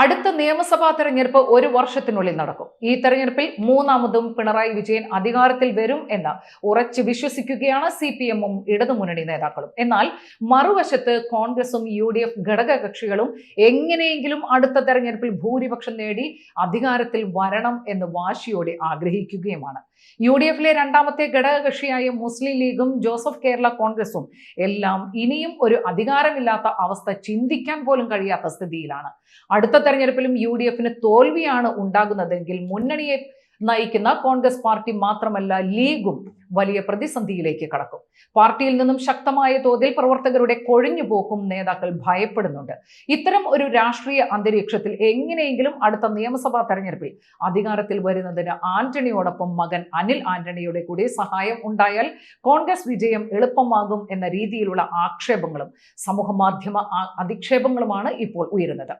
അടുത്ത നിയമസഭാ തെരഞ്ഞെടുപ്പ് ഒരു വർഷത്തിനുള്ളിൽ നടക്കും. ഈ തെരഞ്ഞെടുപ്പിൽ മൂന്നാമതും പിണറായി വിജയൻ അധികാരത്തിൽ വരും എന്ന് ഉറച്ചു വിശ്വസിക്കുകയാണ് സി പി എമ്മും ഇടതുമുന്നണി നേതാക്കളും. എന്നാൽ മറുവശത്ത് കോൺഗ്രസും യു ഡി എഫ് ഘടകകക്ഷികളും എങ്ങനെയെങ്കിലും അടുത്ത തെരഞ്ഞെടുപ്പിൽ ഭൂരിപക്ഷം നേടി അധികാരത്തിൽ വരണം എന്ന് വാശിയോടെ ആഗ്രഹിക്കുകയുമാണ്. യു ഡി എഫിലെ രണ്ടാമത്തെ ഘടകകക്ഷിയായ മുസ്ലിം ലീഗും ജോസഫ് കേരള കോൺഗ്രസും എല്ലാം ഇനിയും ഒരു അധികാരമില്ലാത്ത അവസ്ഥ ചിന്തിക്കാൻ പോലും കഴിയാത്ത സ്ഥിതിയിലാണ്. അടുത്ത തെരഞ്ഞെടുപ്പിലും യു ഡി എഫിന് തോൽവിയാണ് ഉണ്ടാകുന്നതെങ്കിൽ മുന്നണിയെ നയിക്കുന്ന കോൺഗ്രസ് പാർട്ടി മാത്രമല്ല ലീഗും വലിയ പ്രതിസന്ധിയിലേക്ക് കടക്കും. പാർട്ടിയിൽ നിന്നും ശക്തമായ തോതിൽ പ്രവർത്തകരുടെ കൊഴിഞ്ഞുപോക്കും നേതാക്കൾ ഭയപ്പെടുന്നുണ്ട്. ഇത്തരം ഒരു രാഷ്ട്രീയ അന്തരീക്ഷത്തിൽ എങ്ങനെയെങ്കിലും അടുത്ത നിയമസഭാ തെരഞ്ഞെടുപ്പിൽ അധികാരത്തിൽ വരുന്നതിന് ആന്റണിയോടൊപ്പം മകൻ അനിൽ ആന്റണിയുടെ കൂടി സഹായം ഉണ്ടായാൽ കോൺഗ്രസ് വിജയം എളുപ്പമാകും എന്ന രീതിയിലുള്ള ആക്ഷേപങ്ങളും സമൂഹ മാധ്യമ അധിക്ഷേപങ്ങളുമാണ് ഇപ്പോൾ ഉയരുന്നത്.